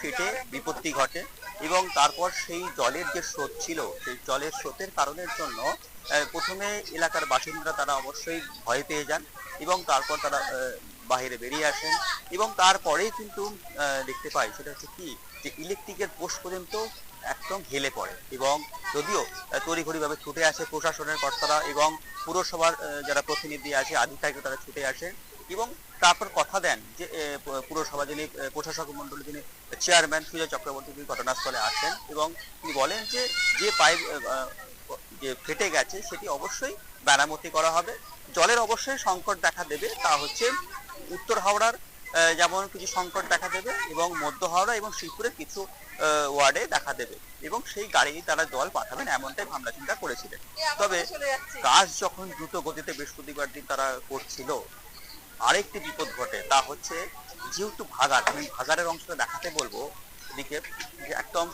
ফেটে বিপত্তি ঘটে এবং তারপর সেই জলের যে স্রোত ছিল, সেই জলের স্রোতের কারণের জন্য প্রথমে এলাকার বাসিন্দারা তারা অবশ্যই ভয় পেয়ে যান এবং তারপর তারা বাইরে বেরিয়ে আসেন এবং তারপরেই কিন্তু দেখতে পাই সেটা হচ্ছে কি, যে ইলেকট্রিকের পোস্ট পর্যন্ত একদম হেলে পড়ে এবং যদিও তড়িঘড়িভাবে ছুটে আসে প্রশাসনের কর্তারা এবং পুরসভার যারা প্রতিনিধি আছে আধিকারিক তারা ছুটে আসে এবং তারপর কথা দেন যে পুরসভা যিনি প্রশাসক মন্ডলী যিনি চেয়ারম্যান সুজয় চক্রবর্তী তিনি ঘটনাস্থলে আসেন এবং তিনি বলেন যে যে পাইপ যে ফেটে গেছে সেটি অবশ্যই মেরামতি করা হবে। জলের অবশ্যই সংকট দেখা দেবে তা হচ্ছে উত্তর হাওড়ার যেমন কিছু সংকট দেখা দেবে এবং মধ্য হাওড়া এবং শ্রীপুরের কিছু ওয়ার্ডে দেখা দেবে এবং সেই গাড়ি তারা জল পাঠাবেন এমনটাই ভাবনা চিন্তা করেছিলেন তবে কাজ যখন দ্রুত গতিতে বৃহস্পতিবার দিন তারা করছিল আরেকটি বিপদ ঘটে, তা হচ্ছে যেহেতু ভাগার আমি ভাগারের অংশটা দেখাতে বলব এদিকে, যে একদম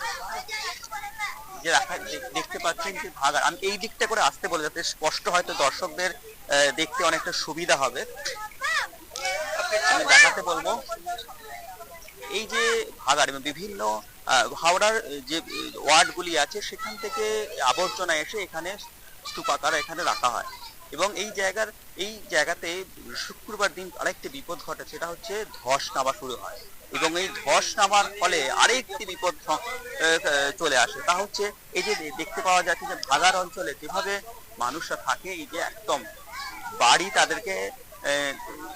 যে দে- দেখতে পাচ্ছেন যে ভাগার আমি এই দিকটা করে আসতে বলে যাতে স্পষ্ট হয়তো দর্শকদের দেখতে অনেকটা সুবিধা হবে। আমি দেখাতে বলব, এই যে ভাগার বিভিন্ন হাওড়ার যে ওয়ার্ডগুলি আছে, সেখান থেকে আবর্জনা এসে এখানে স্তূপাকার এখানে রাখা হয়। এবং এই জায়গার, এই জায়গাতে শুক্রবার দিন আরেকটি বিপদ ঘটে, সেটা হচ্ছে ধস নামা শুরু হয়। এবং এই ধস নামার ফলে আরেকটি বিপদ চলে আসে। তা হচ্ছে, এই যে দেখতে পাওয়া যাচ্ছে যে ভাগার অঞ্চলে যেভাবে মানুষরা থাকে, এই যে একদম বাড়ি তাদেরকে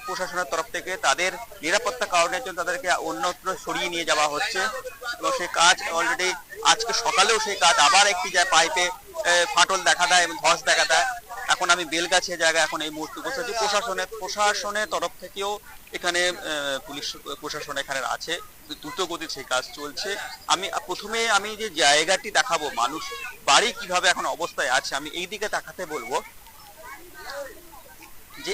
প্রশাসনের তরফ থেকে তাদের নিরাপত্তা কারণের জন্য তাদেরকে অন্যত্র সরিয়ে নিয়ে যাওয়া হচ্ছে। এবং সেই কাজ অলরেডি আজকে সকালেও সেই কাজ আবার একটি যায় পাইপে ফাটল দেখা দেয় এবং ধস দেখা দেয়। এখন আমি বেলগাছে জায়গায় এখন এই মুহূর্তে বসে আছি। প্রশাসনের প্রশাসনের তরফ থেকেও এখানে পুলিশ প্রশাসন এখানে আছে। দ্রুত গতিতে সেই কাজ চলছে। আমি প্রথমে আমি যে জায়গাটি দেখাবো, মানুষ, বাড়ি কীভাবে এখন অবস্থায় আছে, আমি এই দিকে দেখাতে বলব। যে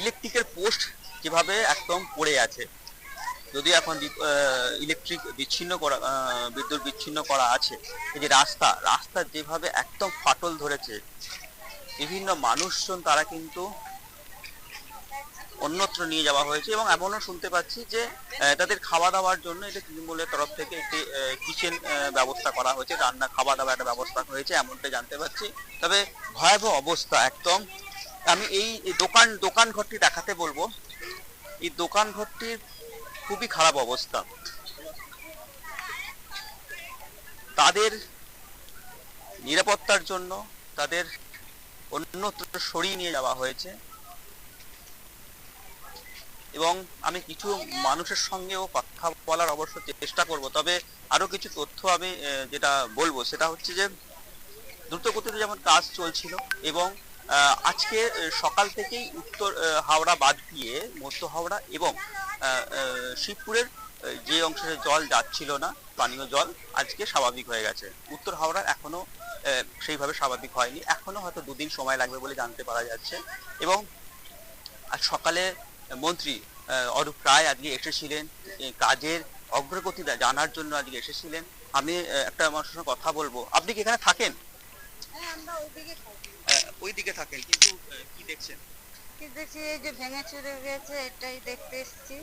ইলেকট্রিকের পোস্ট যেভাবে একদম পড়ে আছে, যদি এখন ইলেকট্রিক বিচ্ছিন্ন করা বিদ্যুৎ বিচ্ছিন্ন করা আছে, এই যে রাস্তা রাস্তা যেভাবে একদম ফাটল ধরেছে বিভিন্ন মানুষজন তারা কিন্তু অন্যত্র নিয়ে যাওয়া হয়েছে এবং এমনও শুনতে পাচ্ছি যে তাদের খাওয়া দাওয়ার জন্য এটা তৃণমূলের তরফ থেকে একটি কিচেন ব্যবস্থা করা হয়েছে, রান্না, খাওয়া দাওয়া একটা ব্যবস্থা হয়েছে, এমনটা জানতে পারছি তবে ভয়াবহ অবস্থা একদম। আমি এই দোকান দোকান ঘরটি দেখাতে বলব। এই দোকান ঘরটির খুবই খারাপ অবস্থা। তাদের নিরাপত্তার জন্য, তাদের অন্যত্র সরিয়ে নিয়ে যাওয়া হয়েছে। এবং আমি কিছু মানুষের সঙ্গেও কথা বলার অবশ্য চেষ্টা করব, তবে আরও কিছু তথ্য আমি যেটা বলব, সেটা হচ্ছে যে দ্রুত গতিতে যেমন কাজ চলছিল এবং আজকে সকাল থেকেই উত্তর হাওড়া বাদ দিয়ে মধ্য হাওড়া এবং শিবপুরের যে অংশে জল যাচ্ছিল না পানীয় জল আজকে স্বাভাবিক হয়ে গেছে। উত্তর হাওড়ার এখনও সেইভাবে স্বাভাবিক হয়নি। এখনও হয়তো দুদিন সময় লাগবে বলে জানতে পারা যাচ্ছে। এবং আজ সকালে মন্ত্রী অরূপ রায় আজকে এসেছিলেন। কাজের অগ্রগতি জানার জন্য আজকে এসেছিলেন। আমি একটা মানুষের সঙ্গে কথা বলব। আপনি কি এখানে থাকেন? হ্যাঁ ওইদিকে ওই দিকে থাকেন কিন্তু কি দেখছেন? কি দেখছি এই যে ভেঙে চুরে গেছে এটাই দেখতে এসেছি।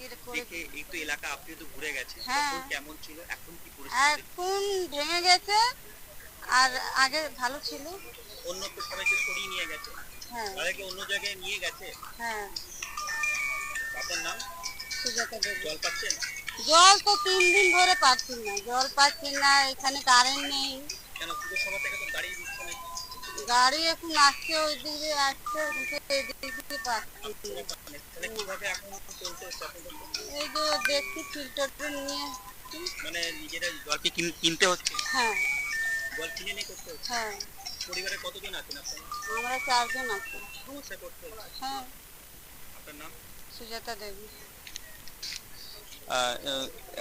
দেখে এই তো এলাকা আপনি তো ঘুরে গেছেন হ্যাঁ। তখন কেমন ছিল? এখন কি পরিস্থিতি? এখন ভেঙে গেছে আর আগে ভালো ছিল। অন্যত্র সবাইকে সরিয়ে নিয়ে গেছে হ্যাঁ। তাদেরকে অন্য জায়গায় নিয়ে গেছে? হ্যাঁ। আপনার নাম? সুজাতা দেবী। জল পাচ্ছেন? জল তো তিন দিন ধরে পাচ্ছি না জল পাচ্ছি না এখানে কারেন্ট নেই। কেন পুরসভা থেকে তো গাড়ি দিচ্ছে না গাড়ি এখন আসছে ওই দিক আসছে এদিক পাচ্ছি? এই যে দেখছি ফিল্টারটা নিয়ে। মানে নিজেরা জল কি কিন- কিনতে হচ্ছে? হ্যাঁ। জল কিনে নিয়ে করতে হচ্ছে? হ্যাঁ। পরিবারে কতজন আছেন আপনারা? আমরা চারজন আছি। সমস্যা করতে হ্যাঁ। আপনার নাম? সুজাতা দেবী।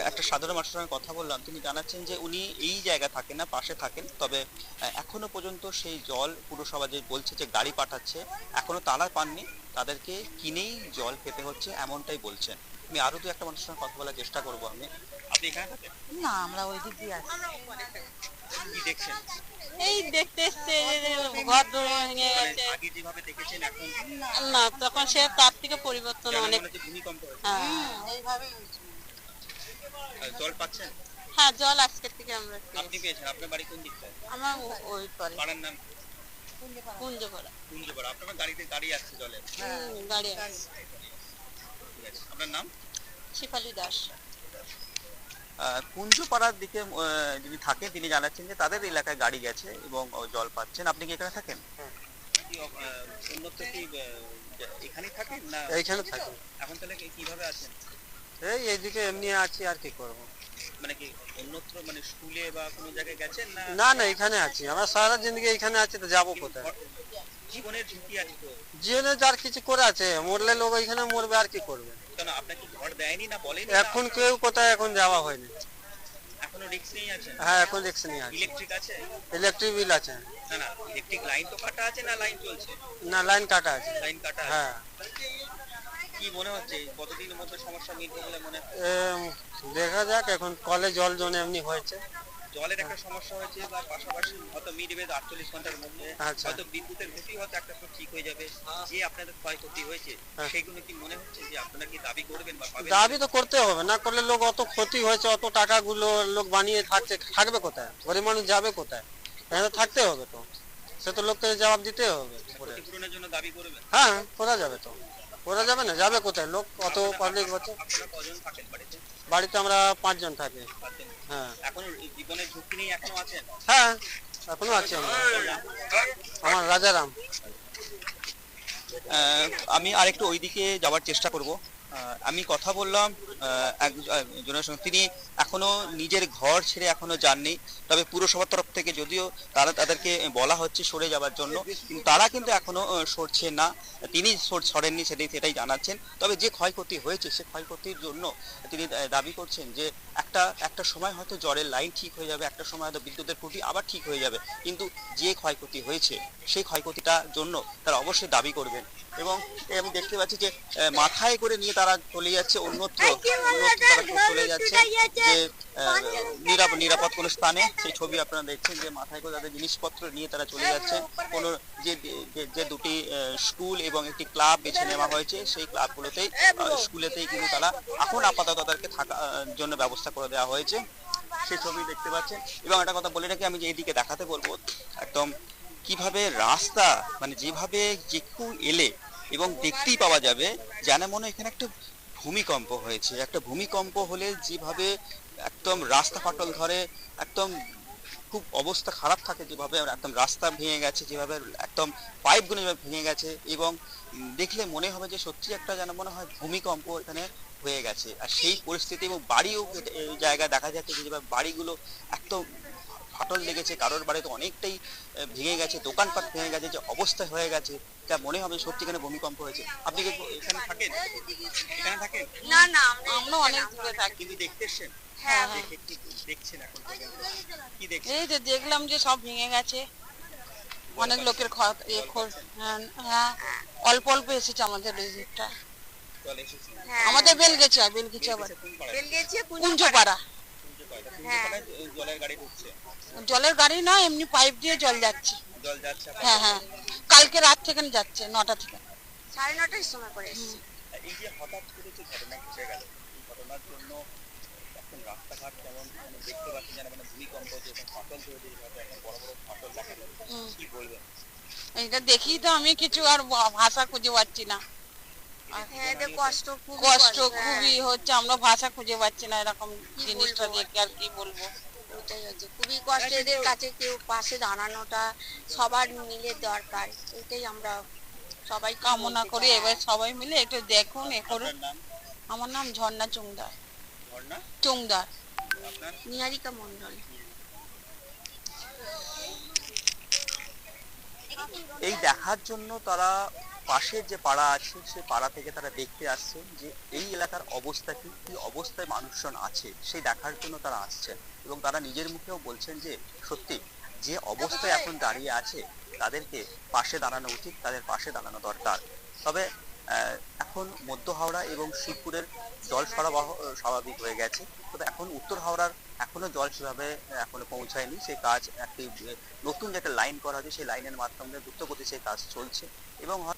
একটা সাধারণ মানুষের সঙ্গে কথা বললাম তিনি জানাচ্ছেন যে উনি এই জায়গা থাকেন না পাশে থাকেন তবে এখনও পর্যন্ত সেই জল পুরসভা যে বলছে যে গাড়ি পাঠাচ্ছে এখনও তারা পাননি তাদেরকে কিনেই জল খেতে হচ্ছে এমনটাই বলছেন। আমি আরও দু একটা মানুষের সঙ্গে কথা বলার চেষ্টা করব আমি। আপনি এখানে থাকেন? না আমরা ওই দিক দিয়ে আছি। কি দেখছেন? এই দেখতে এসছে ঘর ভেঙে মানে গেছে আগে যেভাবে দেখেছেন এখন না তখন সে তার থেকে পরিবর্তন অনেক ভূমিকম্প হ্যাঁ। এইভাবেই জল পাচ্ছেন? হ্যাঁ জল আজকের থেকে আমরা আপনি পেয়েছেন আপনার বাড়ি কোন দিকটায়? আমার ওই পরে পাড়ার নাম? কুঞ্জপাড়া। কুঞ্জপাড়া আপনার গাড়িতে গাড়ি আসছে জলে? গাড়ি আছে আপনার নাম? শিফালি দাস। কুঞ্জপাড়ার দিকে আহ, যিনি থাকেন তিনি জানাচ্ছেন যে তাদের এলাকায় গাড়ি গেছে এবং জল পাচ্ছেন। আপনি কি এখানে থাকেন? এখানেই থাকেন না? এইখানে থাকি। এখন তাহলে কীভাবে আছেন? এই এইদিকে এমনি আছি আর কি করব? মানে কি অন্যত্র মানে স্কুলে বা কোনো জায়গায় গেছেন না? না না এখানে আছি। আমরা সারা জিন্দগি এখানে আছি তো যাব কোথায়? জীবনের ঝুঁকি আছে তো? জীবনে যার কিছু করে আছে মরলে লোক এখানে মরবে আর কি করবে? কেন আপনাকে ঘর দেয়নি না বলেনি এখন কেউ কোথায় এখন যাওয়া হয়নি। এখনও রিক্স নেই আছে হ্যাঁ এখন নিয়ে আছে। ইলেকট্রিক আছে? ইলেকট্রিক বিল আছে। না না ইলেকট্রিক লাইন তো কাটা আছে না লাইন চলছে? না লাইন কাটা আছে। লাইন কাটা হ্যাঁ। কি মনে হচ্ছে? কতদিনের মধ্যে সমস্যা মিটবে বলে মনে দেখা যাক এখন কলে জল জনে এমনি হয়েছে। জলের একটা সমস্যা হয়েছে বা পাশাপাশি হয়তো আটচল্লিশ ঘণ্টার মধ্যে। আচ্ছা। হয়তো বিদ্যুতের ক্ষতি হয়তো একটা সময় ঠিক হয়ে যাবে। যে আপনাদের ক্ষয়ক্ষতি হয়েছে হ্যাঁ। সেগুলো কি মনে হচ্ছে যে আপনারা কি দাবি করবেন বা দাবি তো করতে হবে না করলে লোক অত ক্ষতি হয়েছে অত টাকাগুলো লোক বানিয়ে থাকছে থাকবে কোথায়? গরিব মানুষ যাবে কোথায়? এখানে থাকতে হবে তো। সে তো লোককে জবাব দিতে হবে জন্য দাবি করবেন? হ্যাঁ করা যাবে তো। করা যাবে না? যাবে কোথায়? লোক অত পাবলিক হচ্ছে বাড়িতে? আমরা পাঁচজন থাকি। হ্যাঁ। এখনও আছে জীবনের ঝুঁকি নিয়ে এখনও আছেন? হ্যাঁ এখনও আছি আমরা। আমার রাজারাম। আমি আরেকটু ওইদিকে যাওয়ার চেষ্টা করব। আমি কথা বললাম এক- একজনের সঙ্গে। তিনি এখনও নিজের ঘর ছেড়ে এখনও যাননি। তবে পুরসভার তরফ থেকে যদিও তারা তাদেরকে বলা হচ্ছে সরে যাওয়ার জন্য, কিন্তু তারা কিন্তু এখনও সরছে না। তিনি সরেননি, সেটাই সেটাই জানাচ্ছেন। তবে যে ক্ষয়ক্ষতি হয়েছে, সে ক্ষয়ক্ষতির জন্য তিনি দাবি করছেন যে একটা একটা সময় হয়তো জলের লাইন ঠিক হয়ে যাবে একটা সময় হয়তো বিদ্যুতের খুঁটি আবার ঠিক হয়ে যাবে। কিন্তু যে ক্ষয়ক্ষতি হয়েছে সেই ক্ষয়ক্ষতিটার জন্য তারা অবশ্যই দাবি করবেন। এবং আমি দেখতে পাচ্ছি যে মাথায় করে নিয়ে তারা চলে যাচ্ছে অন্যত্র অন্যত্র তারা চলে যাচ্ছে যে নিরাপদ কোনো স্থানে। সেই ছবি আপনারা দেখছেন যে মাথায় করে তাদের জিনিসপত্র নিয়ে তারা চলে যাচ্ছেন কোনো যে যে- দুটি স্কুল এবং একটি ক্লাব বেছে নেওয়া হয়েছে সেই ক্লাবগুলোতেই স্কুলেতেই কিন্তু তারা এখন আপাতত তাদেরকে থাকার জন্য ব্যবস্থা করে দেওয়া হয়েছে, সেই ছবি দেখতে পাচ্ছেন। এবং একটা কথা বলে রাখি, আমি যে এইদিকে দেখাতে বলব, একদম কীভাবে রাস্তা মানে যেভাবে যে কেউ এলে এবং দেখতেই পাওয়া যাবে, যেন মনে এখানে একটা ভূমিকম্প হয়েছে। একটা ভূমিকম্প হলে যেভাবে একদম রাস্তা ফাটল ধরে, একদম খুব অবস্থা খারাপ থাকে যেভাবে, একদম রাস্তা ভেঙে গেছে, যেভাবে একদম পাইপগুলো যেভাবে ভেঙে গেছে এবং দেখলে মনে হবে যে সত্যি একটা যেন মনে হয় ভূমিকম্প এখানে হয়ে গেছে। আর সেই পরিস্থিতি এবং বাড়িও জায়গায় দেখা যাচ্ছে যে বাড়িগুলো একদম ফাটল লেগেছে কারোর বাড়িতে অনেকটাই ভেঙে গেছে দোকানপাট ভেঙে গেছে যে অবস্থা হয়ে গেছে তা মনে হবে সত্যি এখানে ভূমিকম্প হয়েছে। আপনি কি এখানে থাকেন? এখানে থাকেন? না না আমরা অনেক দূরে থাকি। কিন্তু দেখতে এসছেন? হ্যাঁ দেখে দেখছেন এখন কি দেখছেন? এই যে দেখলাম যে সব ভেঙে গেছে। অনেক লোকের হ্যাঁ হ্যাঁ অল্প অল্প এসেছে আমাদের এসেছে আমাদের বেলগেছে বেলগেছে আবার কোন কুঞ্জপাড়া। হ্যাঁ। জলের গাড়ি ঢুকছে জলের গাড়ি না এমনি পাইপ দিয়ে জল যাচ্ছে। জল যাচ্ছে আপনার হ্যাঁ হ্যাঁ। কালকে রাত থেকে যাচ্ছে নটা থেকে। সাড়ে নটার সময় করে এই যে হঠাৎ করে যে ঘটনা ঘটে গেল এই ঘটনার জন্য এখন রাস্তাঘাট কেমন মানে দেখতে পাচ্ছি যেন মানে ভূমিকম্প যে ফাটল তৈরি হয়েছে এখন বড় বড় ফাটল দেখা যাচ্ছে। কি বলবেন? এটা দেখি তো আমি কিছু আর ভাষা খুঁজে পাচ্ছি না। হ্যাঁ কষ্ট কষ্ট খুবই হচ্ছে আমরা ভাষা খুঁজে পাচ্ছি না এরকম জিনিসটা? দেখে আর কি বলব। ওটাই হচ্ছে খুবই কষ্ট এদের কাছে কেউ পাশে দাঁড়ানোটা সবার মিলে দরকার এটাই আমরা সবাই কামনা করি এবার সবাই মিলে একটু দেখুন এ করুন। আমার নাম ঝর্ণা চুংদার। চুংদার। নিহারিকা মন্ডল এই দেখার জন্য তারা পাশের যে পাড়া আছে সেই পাড়া থেকে তারা দেখতে আসছে যে এই এলাকার অবস্থা কি কি অবস্থায় মানুষজন আছে, সেই দেখার জন্য তারা আসছেন এবং তারা নিজের মুখেও বলছেন যে, সত্যি, যে অবস্থায় এখন দাঁড়িয়ে আছে, তাদেরকে পাশে দাঁড়ানো উচিত, তাদের পাশে দাঁড়ানো দরকার। তবে এখন মধ্য হাওড়া এবং শিবপুরের জল সরবরাহ স্বাভাবিক হয়ে গেছে। তবে এখন উত্তর হাওড়ার এখনও জল সেভাবে এখনও পৌঁছায়নি সেই কাজ একটি, নতুন যে একটা লাইন করা হয়েছে, সেই লাইনের মাধ্যমে দ্রুতগতি সেই কাজ চলছে। এবং হয়-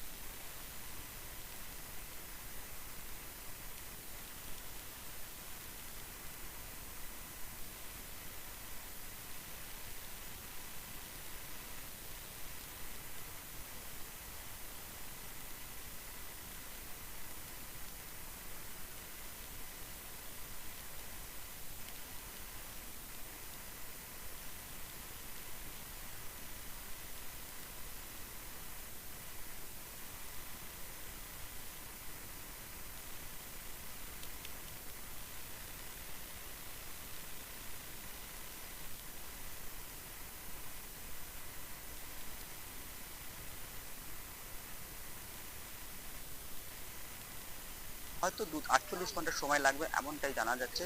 হয়তো দু আটচল্লিশ ঘণ্টা সময় লাগবে এমনটাই জানা যাচ্ছে।